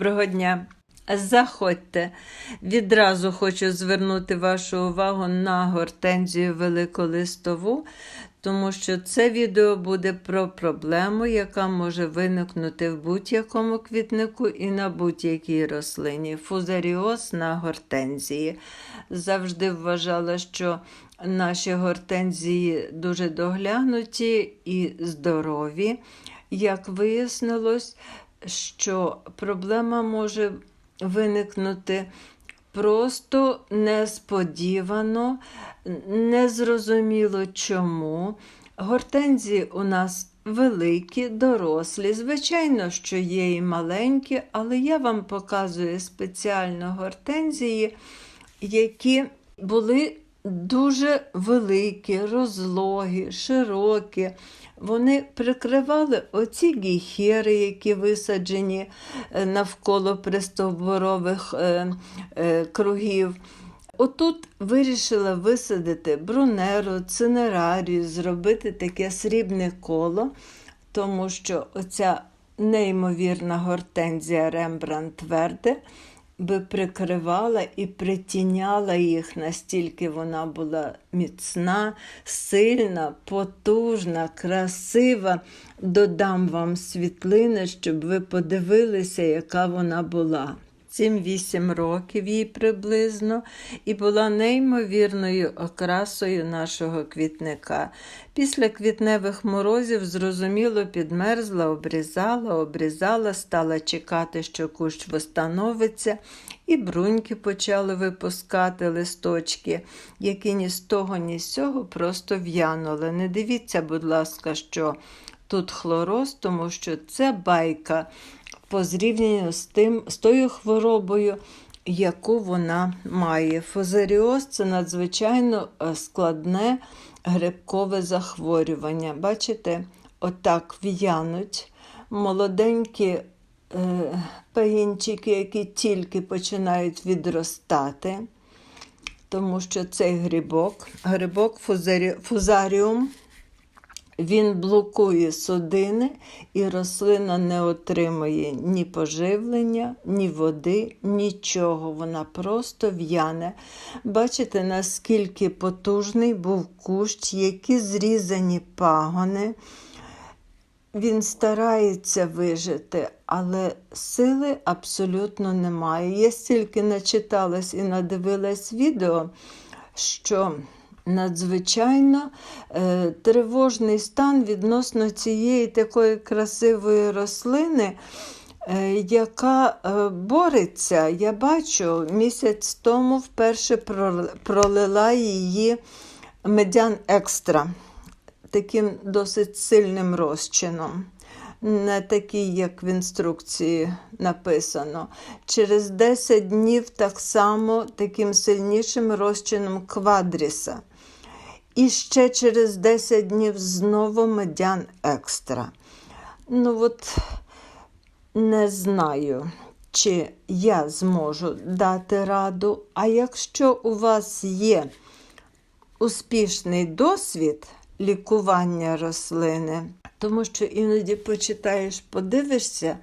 Доброго дня! Заходьте. Відразу хочу звернути вашу увагу на гортензію великолистову, тому що це відео буде про проблему, яка може виникнути в будь-якому квітнику і на будь-якій рослині. Фузаріоз на гортензії. Завжди вважала, що наші гортензії дуже доглянуті і здорові. Як вияснилось, що проблема може виникнути просто несподівано, незрозуміло чому. Гортензії у нас великі, дорослі. Звичайно, що є і маленькі, але я вам показую спеціально гортензії, які були дуже великі, розлогі, широкі. Вони прикривали оці гіхери, які висаджені е, навколо пристовборових е, е, кругів. Отут вирішила висадити брунеру, цинерарію, зробити таке срібне коло, тому що оця неймовірна гортензія Рембрандт Тверде би прикривала і притіняла їх, настільки вона була міцна, сильна, потужна, красива. Додам вам світлини, щоб ви подивилися, яка вона була. 7-8 років їй приблизно, і була неймовірною окрасою нашого квітника. Після квітневих морозів, зрозуміло, підмерзла, обрізала, обрізала, стала чекати, що кущ встановиться, і бруньки почали випускати листочки, які ні з того, ні з цього просто в'янули. Не дивіться, будь ласка, що тут хлороз, тому що це байка по зрівнянню з тим, з тою хворобою, яку вона має. Фузаріоз це надзвичайно е, складне грибкове захворювання. Бачите, отак в'януть молоденькі е, пагінчики, які тільки починають відростати. Тому що цей грибок, грибок фузарі, фузаріум, він блокує судини, і рослина не отримує ні поживлення, ні води, нічого. Вона просто в'яне. Бачите, наскільки потужний був кущ, які зрізані пагони. Він старається вижити, але сили абсолютно немає. Я стільки начиталась і надивилась відео, що надзвичайно е, тривожний стан відносно цієї такої красивої рослини, е, яка е, бореться. Я бачу, місяць тому вперше пролила її медян екстра таким досить сильним розчином. Не такий, як в інструкції написано. Через 10 днів так само таким сильнішим розчином квадріса. І ще через 10 днів знову медян екстра. Ну, от не знаю, чи я зможу дати раду, а якщо у вас є успішний досвід лікування рослини, тому що іноді почитаєш, подивишся,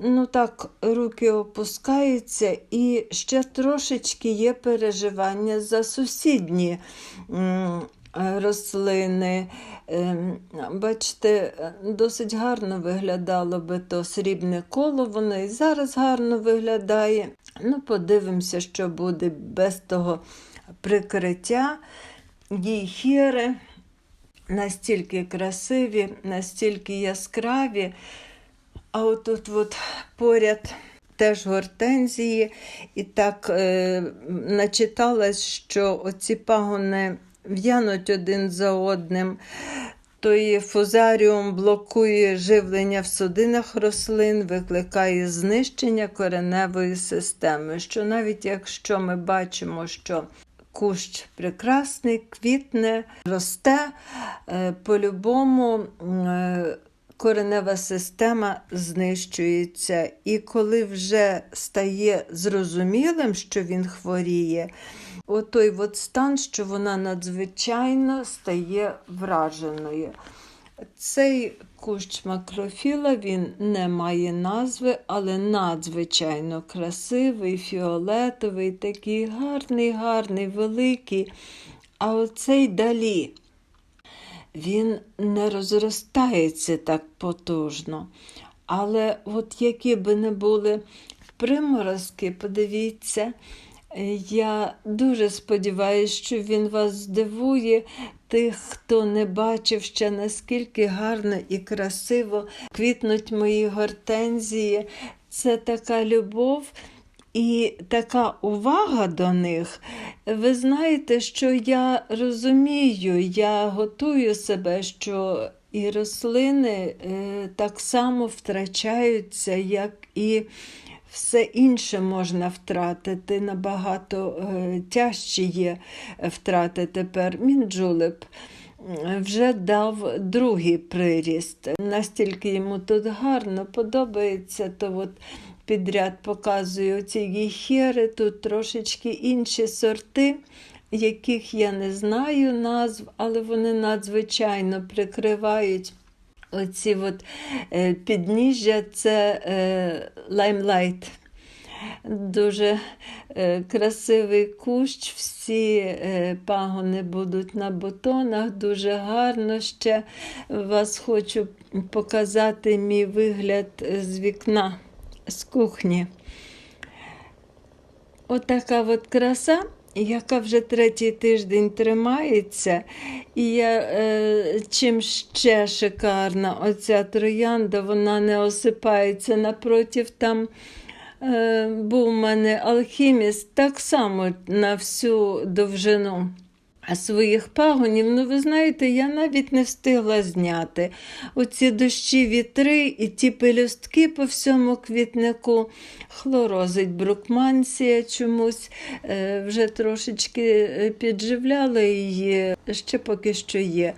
ну так, руки опускаються, і ще трошечки є переживання за сусідні рослини. Е, бачите, досить гарно виглядало би то срібне коло, воно і зараз гарно виглядає. Ну, Подивимося, що буде без того прикриття. Гейхери настільки красиві, настільки яскраві. А отут от поряд теж гортензії. І так е, начиталась, що оці пагони в'януть один за одним. Той фузаріум блокує живлення в судинах рослин, викликає знищення кореневої системи. Що навіть якщо ми бачимо, що кущ прекрасний, квітне, росте, е, по-любому е, коренева система знищується. І коли вже стає зрозумілим, що він хворіє, отой от стан, що вона надзвичайно стає враженою. Цей кущ макрофіла він не має назви, але надзвичайно красивий, фіолетовий, такий гарний, гарний, великий. А оцей далі він не розростається так потужно. Але от які би не були приморозки, подивіться, е, я дуже сподіваюся, що він вас здивує, тих, хто не бачив ще наскільки гарно і красиво квітнуть мої гортензії. Це така любов. І така увага до них. Ви знаєте, що я розумію, я готую себе, що і рослини е, так само втрачаються, як і все інше можна втратити. Набагато е, тяжче є втрати тепер. Мінджулеп вже дав другий приріст. Настільки йому тут гарно подобається, то от підряд показую ці гіхери, тут трошечки інші сорти, яких я не знаю назв, але вони надзвичайно прикривають. Оці от е, підніжжя це е, лаймлайт. Дуже е, красивий кущ, всі пагони будуть на бутонах, дуже гарно ще вас хочу показати мій вигляд з вікна з кухні. Отака от краса, яка вже третій тиждень тримається. І я, е, чим ще шикарна оця троянда, вона не осипається напротив там. Е, був у мене алхіміст так само на всю довжину своїх пагонів. Ну, ви знаєте, я навіть не встигла зняти оці дощі, вітри і ті пелюстки по всьому квітнику. Хлорозить брукмансія чомусь е, вже трошечки е, підживляла її, ще поки що є.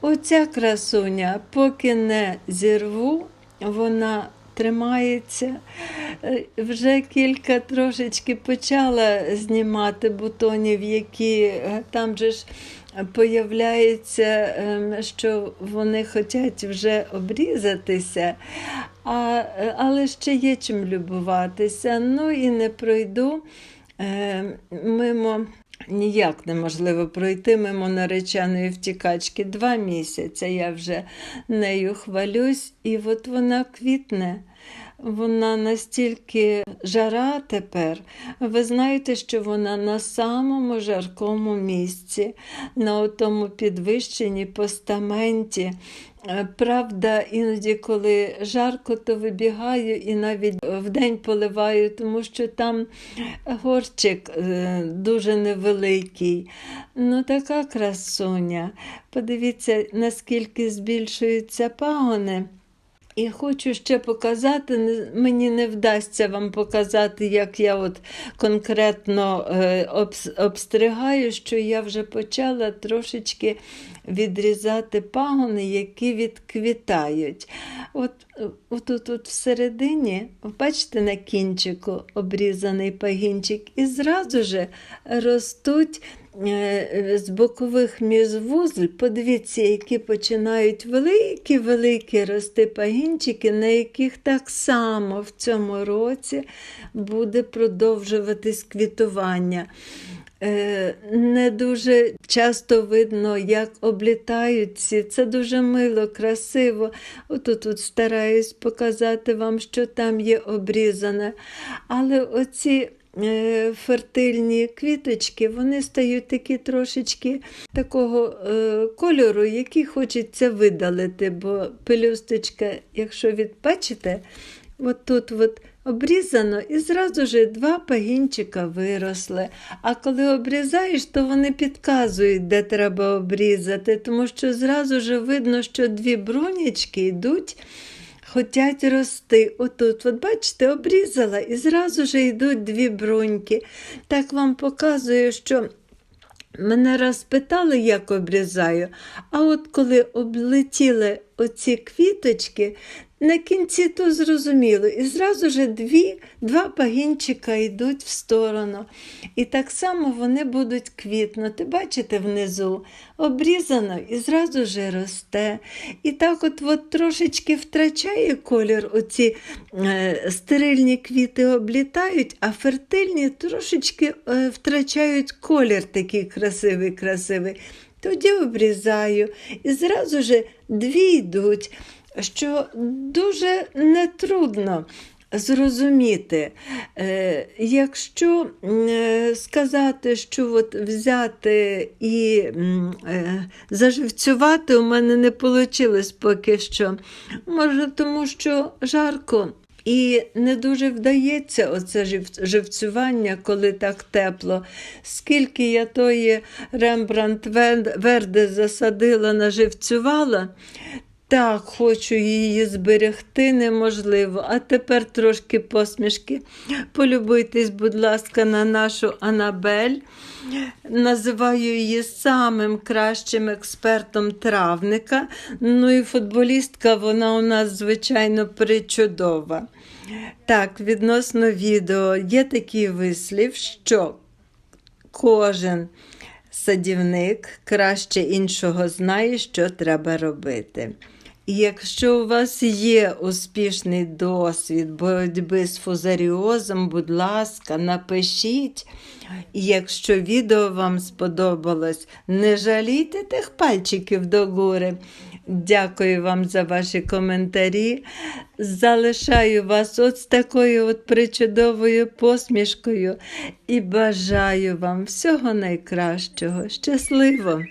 Оця красуня, поки не зірву, вона тримається. Е, Вже кілька трошечки почала знімати бутонів, які е, там же ж появляється, ем, що вони хочуть вже обрізатися, а, е, але ще є чим любуватися. Ну і не пройду е, мимо. Ніяк неможливо пройти мимо нареченої втікачки. Два місяці я вже нею хвалюсь, і от вона квітне. Вона настільки жара тепер. Ви знаєте, що вона на самому жаркому місці, на тому підвищенні постаменті. Е, Правда, іноді, коли жарко, то вибігаю і навіть вдень поливаю, тому що там горчик е, дуже невеликий. Ну, така красуня. Подивіться, наскільки збільшуються пагони. І хочу ще показати, мені не вдасться вам показати, як я от конкретно е, обстригаю, що я вже почала трошечки відрізати пагони, які відквітають. От, от тут от всередині, бачите, на кінчику обрізаний пагінчик, і зразу же ростуть е, з бокових міжвузль, подивіться, які починають великі-великі рости пагінчики, на яких так само в цьому році буде продовжуватись квітування. Е, Не дуже часто видно, як облітають ці. Це дуже мило, красиво. Отут от стараюсь показати вам, що там є обрізане. Але оці е, фертильні квіточки, вони стають такі трошечки такого е, кольору, який хочеться видалити, бо пелюсточка, якщо від, бачите, от тут от обрізано і зразу ж два пагінчика виросли. А коли обрізаєш, то вони підказують, де треба обрізати, тому що зразу ж видно, що дві брунічки йдуть. Хотять рости. Отут, от бачите, обрізала і зразу ж йдуть дві бруньки. Так вам показую, що Мене раз питали, як обрізаю, а от коли облетіли оці квіточки, на кінці то зрозуміло. І зразу ж дві, два пагінчика йдуть в сторону. І так само вони будуть квітнути. Бачите, внизу обрізано і зразу ж росте. І так от, от трошечки втрачає колір, оці е, стерильні квіти облітають, а фертильні трошечки е, втрачають колір такий красивий, красивий. Тоді обрізаю. І зразу ж дві йдуть, що дуже нетрудно зрозуміти. Е, якщо е, сказати, що от взяти і е, заживцювати, у мене не вийшло поки що. Може, тому що жарко. І не дуже вдається оце живцювання, коли так тепло. Скільки я тої Рембрандт Верде засадила, наживцювала, так, хочу її зберегти неможливо. А тепер трошки посмішки. Полюбуйтесь, будь ласка, на нашу Анабель. Називаю її самим кращим експертом травника. Ну і футболістка, вона у нас, звичайно, причудова. Так, відносно відео, є такий вислів, що кожен садівник краще іншого знає, що треба робити. Якщо у вас є успішний досвід боротьби з фузаріозом, будь ласка, напишіть. Якщо відео вам сподобалось, не жалійте тих пальчиків до гори. Дякую вам за ваші коментарі. Залишаю вас от з такою от причудовою посмішкою і бажаю вам всього найкращого. Щасливо!